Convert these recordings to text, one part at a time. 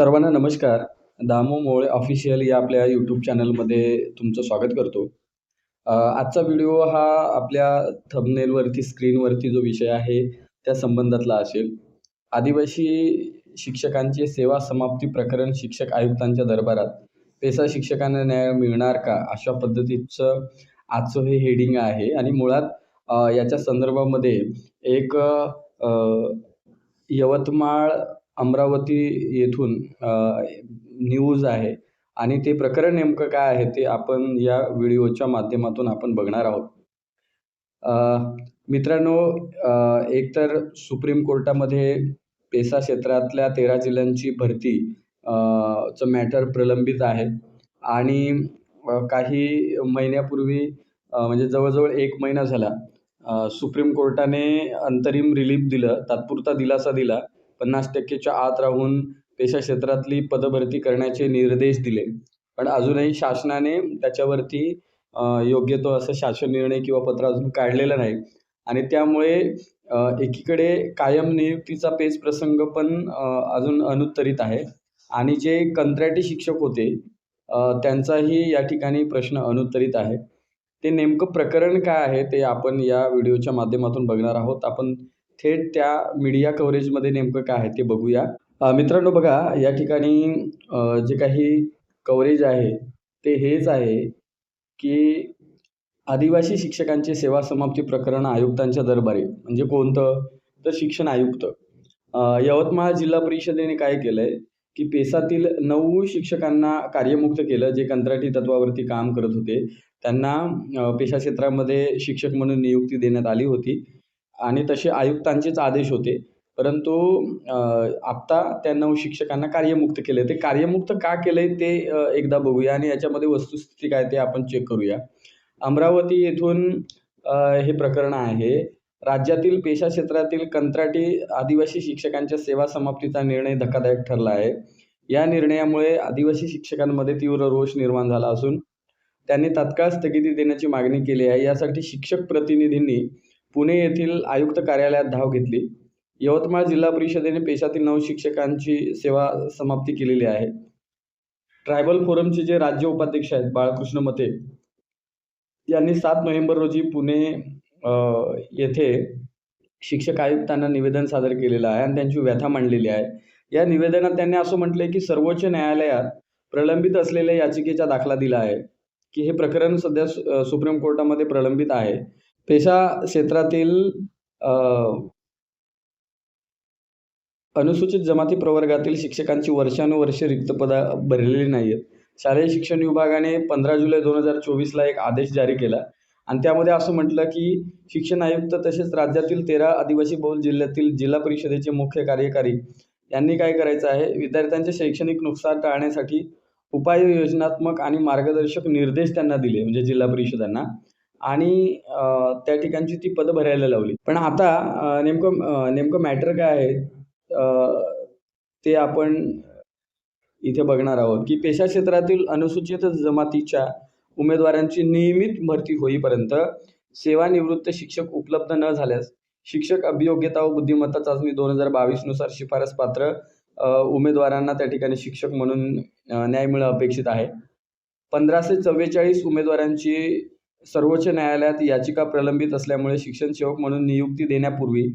सर्वांना नमस्कार. दामो मोळे ऑफिशियल या आपल्या यूट्यूब चॅनलमध्ये तुमचं स्वागत करतो. आजचा व्हिडिओ हा आपल्या थंबनेलवरती स्क्रीनवरती जो विषय आहे त्या संबंधातला असेल. आदिवासी शिक्षकांची सेवा समाप्ती प्रकरण शिक्षक आयुक्तांच्या दरबारात. पेसा शिक्षकांना न्याय मिळणार का? अशा पद्धतीचं आजचं हे हेडिंग आहे. आणि मुळात याच्या संदर्भामध्ये एक यवतमाळ अमरावती येथून न्यूज आहे आणि ते प्रकरण नेमकं काय आहे ते आपण या व्हिडिओच्या माध्यमातून आपण बघणार आहोत. मित्रांनो एकतर सुप्रीम कोर्टामध्ये पेसा क्षेत्रातल्या तेरा जिल्ह्यांची भरती चं मॅटर प्रलंबित आहे आणि काही महिन्यापूर्वी म्हणजे जवळजवळ एक महिना झाला सुप्रीम कोर्टाने अंतरिम रिलीफ दिलं तात्पुरता दिलासा दिला पन्नास टक्केच्या आत राहून पेशा क्षेत्रातली पदभरती करण्याचे निर्देश दिले. पण अजूनही शासनाने त्याच्यावरती योग्य तो असं शासन निर्णय किंवा पत्र अजून काढलेलं नाही. आणि त्यामुळे एकीकडे कायम नियुक्तीचा पेच प्रसंग पण अजून अनुत्तरित आहे. आणि जे कंत्राटी शिक्षक होते त्यांचाही या ठिकाणी प्रश्न अनुत्तरित आहे. ते नेमकं प्रकरण काय आहे ते आपण या व्हिडिओच्या माध्यमातून बघणार आहोत. आपण थेट त्या मीडिया कव्हरेजमध्ये नेमकं काय आहे ते बघूया. मित्रांनो बघा या ठिकाणी जे काही कव्हरेज आहे ते हेच आहे की आदिवासी शिक्षकांचे सेवा समाप्ती प्रकरण आयुक्तांच्या दरबारी म्हणजे कोणतं? तर शिक्षण आयुक्त. यवतमाळ जिल्हा परिषदेने काय केलं आहे की पेसातील नऊ शिक्षकांना कार्यमुक्त केलं जे कंत्राटी तत्वावरती काम करत होते. त्यांना पेशा क्षेत्रामध्ये शिक्षक म्हणून नियुक्ती देण्यात आली होती. आणि तसे आयुक्तांचेच आदेश होते. परंतु आत्ता त्या नऊ शिक्षकांना कार्यमुक्त केले ते कार्यमुक्त का केलं आहे ते एकदा बघूया आणि याच्यामध्ये वस्तुस्थिती काय ते आपण चेक करूया. अमरावती येथून हे प्रकरण आहे. राज्यातील पेशा क्षेत्रातील कंत्राटी आदिवासी शिक्षकांच्या सेवा समाप्तीचा निर्णय धक्कादायक ठरला आहे. या निर्णयामुळे आदिवासी शिक्षकांमध्ये तीव्र रोष निर्माण झाला असून त्यांनी तात्काळ स्थगिती देण्याची मागणी केली आहे. यासाठी शिक्षक प्रतिनिधींनी पुणे येथील आयुक्त कार्यालयात धाव घेतली. यवतमाळ जिल्हा परिषदेने पेशातील नऊ शिक्षकांची सेवा समाप्ती केलेली आहे. ट्रायबल फोरमचे जे राज्य उपाध्यक्ष आहेत बाळकृष्ण मते यांनी सात नोव्हेंबर रोजी पुणे येथे शिक्षक आयुक्तांना निवेदन सादर केलेलं आहे आणि त्यांची व्यथा मांडलेली आहे. या निवेदनात त्यांनी असं म्हटलं आहे की सर्वोच्च न्यायालयात प्रलंबित असलेल्या याचिकेचा दाखला दिला आहे की हे प्रकरण सध्या सु सुप्रीम कोर्टामध्ये प्रलंबित आहे. पेशा क्षेत्रातील अनुसूचित जमाती प्रवर्गातील शिक्षकांची वर्षानुवर्षे रिक्त पदा भरलेली नाही आहेत शालेय शिक्षण विभागाने पंधरा जुलै दोन हजार चोवीसला एक आदेश जारी केला. आणि त्यामध्ये असं म्हटलं की शिक्षण आयुक्त तसेच राज्यातील तेरा आदिवासी बहुल जिल्ह्यातील जिल्हा परिषदेचे मुख्य कार्यकारी यांनी काय करायचं आहे? विद्यार्थ्यांचे शैक्षणिक नुकसान टाळण्यासाठी उपाययोजनात्मक आणि मार्गदर्शक निर्देश त्यांना दिले म्हणजे जिल्हा परिषदांना. आणि त्या ठिकाणची ती पदं भरायला लावली. पण आता नेमकं नेमकं मॅटर काय आहे? ते आपण इथे बघणार आहोत की पेशा क्षेत्रातील अनुसूचित जमातीच्या उमेदवारांची नियमित भरती होईपर्यंत सेवानिवृत्त शिक्षक उपलब्ध न झाल्यास शिक्षक अभियोग्यता व बुद्धिमत्ता चाचणी दोन हजार बावीसनुसार शिफारस पात्र उमेदवारांना त्या ठिकाणी शिक्षक म्हणून न्याय मिळणं अपेक्षित आहे. पंधराशे चव्वेचाळीस उमेदवारांची सर्वोच्च न्यायालयात याचिका प्रलंबित असल्यामुळे शिक्षण सेवक म्हणून नियुक्ती देण्यापूर्वी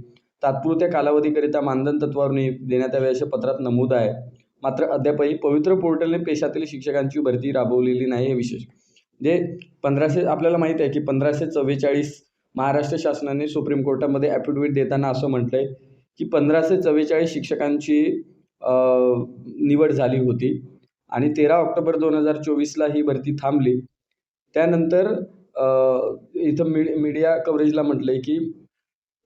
तात्पुरत्या कालावधीकरिता मानधन तत्वावर नियुक्ती देण्यात यावी असे पत्रात नमूद आहे. मात्र अद्यापही पवित्र पोर्टलने पेशातील शिक्षकांची भरती राबवलेली नाही हे विशेष. जे पंधराशे आपल्याला माहीत आहे की पंधराशे चव्वेचाळीस महाराष्ट्र शासनाने सुप्रीम कोर्टामध्ये ॲफिडेविट देताना असं म्हटलं आहे की पंधराशे चव्वेचाळीस शिक्षकांची निवड झाली होती आणि तेरा ऑक्टोबर दोन हजार चोवीसला ही भरती थांबली. त्यानंतर इथं मी मीडिया कव्हरेजला म्हटलं आहे की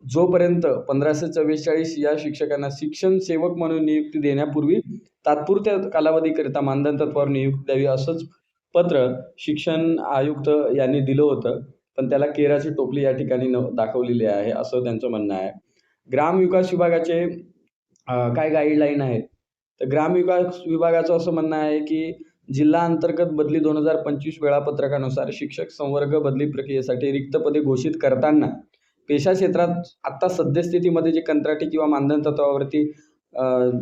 जोपर्यंत पंधराशे चव्वेचाळीस या शिक्षकांना शिक्षण सेवक म्हणून नियुक्ती देण्यापूर्वी तात्पुरत्या कालावधीकरिता मानधन तत्वावर नियुक्ती द्यावी असंच पत्र शिक्षण आयुक्त यांनी दिलं होतं. पण त्याला केराची टोपली या ठिकाणी न दाखवलेली आहे असं त्यांचं म्हणणं आहे. ग्रामविकास विभागाचे काय गाईडलाईन आहेत? तर ग्रामविकास विभागाचं असं म्हणणं आहे की जिल्हा अंतर्गत बदली दोन हजार पंचवीस वेळापत्रकानुसार शिक्षक संवर्ग बदली प्रक्रियेसाठी रिक्त पदे घोषित करताना पेशा क्षेत्रात आत्ता सद्यस्थितीमध्ये जे कंत्राटी किंवा मानधन तत्वावरती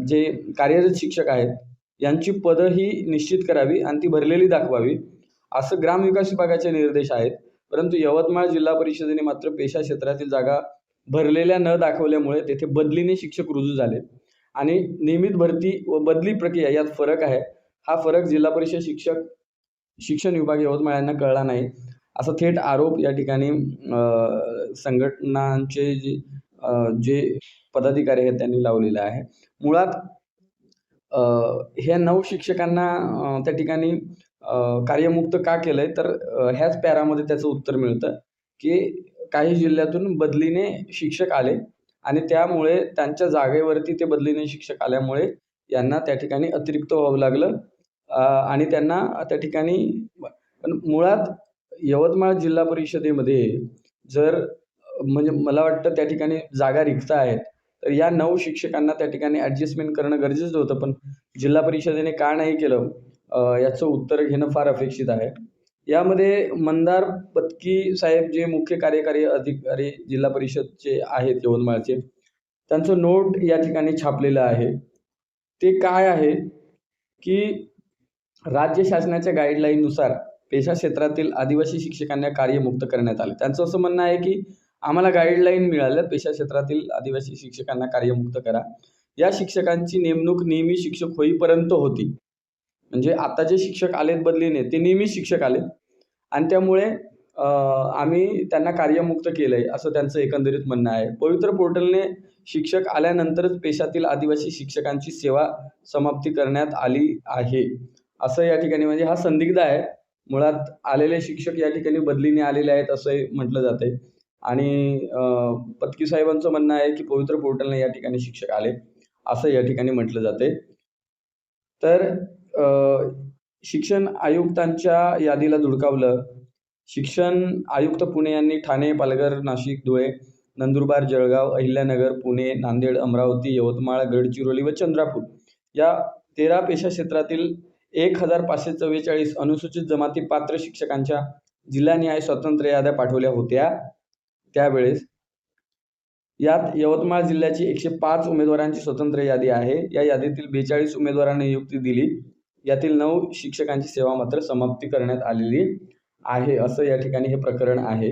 जे कार्यरत शिक्षक आहेत यांची पदं ही निश्चित करावी आणि ती भरलेली दाखवावी असं ग्रामविकास विभागाचे निर्देश आहेत. परंतु यवतमाळ जिल्हा परिषदेने मात्र पेशा क्षेत्रातील जागा भरलेल्या न दाखवल्यामुळे तेथे बदलीने शिक्षक रुजू झाले. आणि नियमित भरती व बदली प्रक्रिया यात फरक आहे. हा फरक जिल्हा परिषद शिक्षक शिक्षण विभाग यवतमाळ यांना कळला नाही. असा थेट आरोप या ठिकाणी संघटनांचे जे जे पदाधिकारी आहेत त्यांनी लावलेला आहे. मुळात ह्या नऊ शिक्षकांना त्या ठिकाणी कार्यमुक्त का केलं आहे तर ह्याच पॅरामध्ये त्याचं उत्तर मिळतं की काही जिल्ह्यातून बदलीने शिक्षक आले आणि त्यामुळे त्यांच्या जागेवरती ते बदलीने शिक्षक आल्यामुळे यांना त्या ठिकाणी अतिरिक्त व्हावं लागलं. आणि त्यांना त्या ठिकाणी पण मुळात यवतमाळ जिल्हा परिषदेमध्ये जर म्हणजे मला वाटतं त्या ठिकाणी जागा रिक्त आहेत तर या नऊ शिक्षकांना त्या ठिकाणी ॲडजस्टमेंट करणं गरजेचं होतं. पण जिल्हा परिषदेने का नाही केलं याचं उत्तर घेणं फार अपेक्षित आहे. यामध्ये मंदार पत्की साहेब जे मुख्य कार्यकारी अधिकारी जिल्हा परिषदचे आहेत यवतमाळचे त्यांचं नोट या ठिकाणी छापलेलं आहे. ते काय आहे? की राज्य शासनाच्या गाईडलाईननुसार पेशा क्षेत्रातील आदिवासी शिक्षकांना कार्यमुक्त करण्यात आले. त्यांचं असं म्हणणं आहे की आम्हाला गाईडलाईन मिळाल्या पेशा क्षेत्रातील आदिवासी शिक्षकांना कार्यमुक्त करा. या शिक्षकांची नेमणूक नेहमी शिक्षक होईपर्यंत होती. म्हणजे आता जे शिक्षक आलेत बदलीने ते नेहमी शिक्षक आले आणि त्यामुळे आम्ही त्यांना कार्यमुक्त केलं आहे असं त्यांचं एकंदरीत म्हणणं आहे. पवित्र पोर्टलने शिक्षक आल्यानंतरच पेशातील आदिवासी शिक्षकांची सेवा समाप्ती करण्यात आली आहे. असं या ठिकाणी म्हणजे हा संदिग्ध आहे. मुळात आलेले शिक्षक या ठिकाणी बदलीने आलेले आहेत असंही म्हटलं जातं आहे आणि पत्की साहेबांचं म्हणणं आहे की पवित्र पोर्टलने या ठिकाणी शिक्षक आले असं या ठिकाणी म्हटलं जाते तर शिक्षण आयुक्तांच्या यादीला धुडकावलं. शिक्षण आयुक्त पुणे यांनी ठाणे पालघर नाशिक धुळे नंदुरबार जळगाव अहिल्यानगर पुणे नांदेड अमरावती यवतमाळ गडचिरोली व चंद्रापूर या तेरा पेशा क्षेत्रातील एक हजार पाचशे चव्वेचाळीस अनुसूचित जमाती पात्र शिक्षकांच्या जिल्हानिहाय स्वतंत्र याद्या पाठवल्या होत्या. त्यावेळेस यात यवतमाळ जिल्ह्याची एकशे पाच उमेदवारांची स्वतंत्र यादी आहे. या यादीतील बेचाळीस उमेदवारांना नियुक्ती दिली. यातील नऊ शिक्षकांची सेवा मात्र समाप्ती करण्यात आलेली आहे असं या ठिकाणी हे प्रकरण आहे.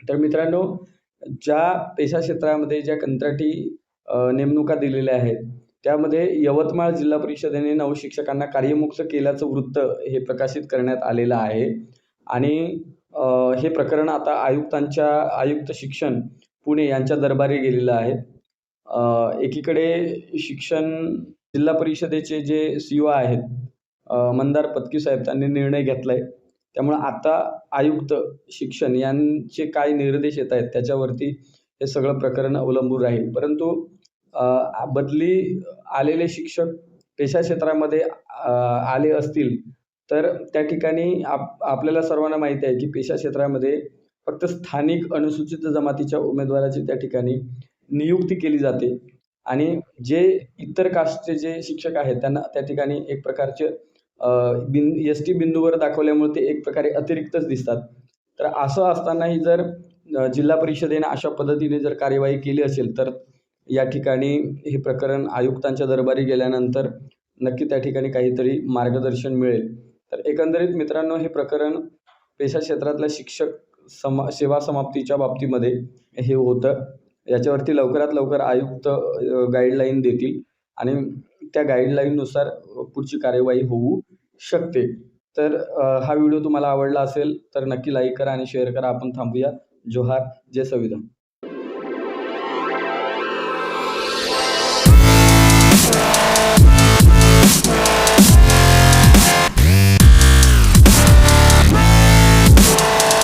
तर मित्रांनो ज्या पेशा क्षेत्रामध्ये ज्या कंत्राटी नेमणुका दिलेल्या आहेत त्यामध्ये यवतमाळ जिल्हा परिषदेने नऊ शिक्षकांना कार्यमुक्त केल्याचं वृत्त हे प्रकाशित करण्यात आलेलं आहे. आणि हे प्रकरण आता आयुक्तांच्या आयुक्त शिक्षण पुणे यांच्या दरबारी गेलेलं आहे. एकीकडे शिक्षण जिल्हा परिषदेचे जे सी ओ आहेत मंदार पत्की साहेब त्यांनी निर्णय घेतला आहे त्यामुळं आता आयुक्त शिक्षण यांचे काय निर्देश येत आहेत त्याच्यावरती हे सगळं प्रकरण अवलंबून राहील. परंतु बदली आलेले शिक्षक पेशा क्षेत्रामध्ये आले असतील तर त्या ठिकाणी आप आपल्याला सर्वांना माहिती आहे की पेशा क्षेत्रामध्ये फक्त स्थानिक अनुसूचित जमातीच्या उमेदवाराची त्या ठिकाणी नियुक्ती केली जाते. आणि जे इतर कास्टचे जे शिक्षक आहेत त्यांना त्या ठिकाणी एक प्रकारचे बिन एस टी बिंदूवर दाखवल्यामुळे ते एक प्रकारे अतिरिक्तच दिसतात. तर असं असतानाही जर जिल्हा परिषदेने अशा पद्धतीने जर कार्यवाही केली असेल तर या ठिकाणी हे प्रकरण आयुक्तांच्या दरबारी गेल्यानंतर नक्की त्या ठिकाणी काहीतरी मार्गदर्शन मिळेल. तर एकंदरीत मित्रांनो हे प्रकरण पेशा क्षेत्रातल्या शिक्षक समा सेवा समाप्तीच्या बाबतीमध्ये हे होतं. याच्यावरती लवकरात लवकर आयुक्त गाईडलाईन देतील आणि त्या गाईडलाईननुसार पुढची कार्यवाही होऊ शकते. तर हा व्हिडिओ तुम्हाला आवडला असेल तर नक्की लाईक करा आणि शेअर करा. आपण थांबूया. जोहार. जय संविधान.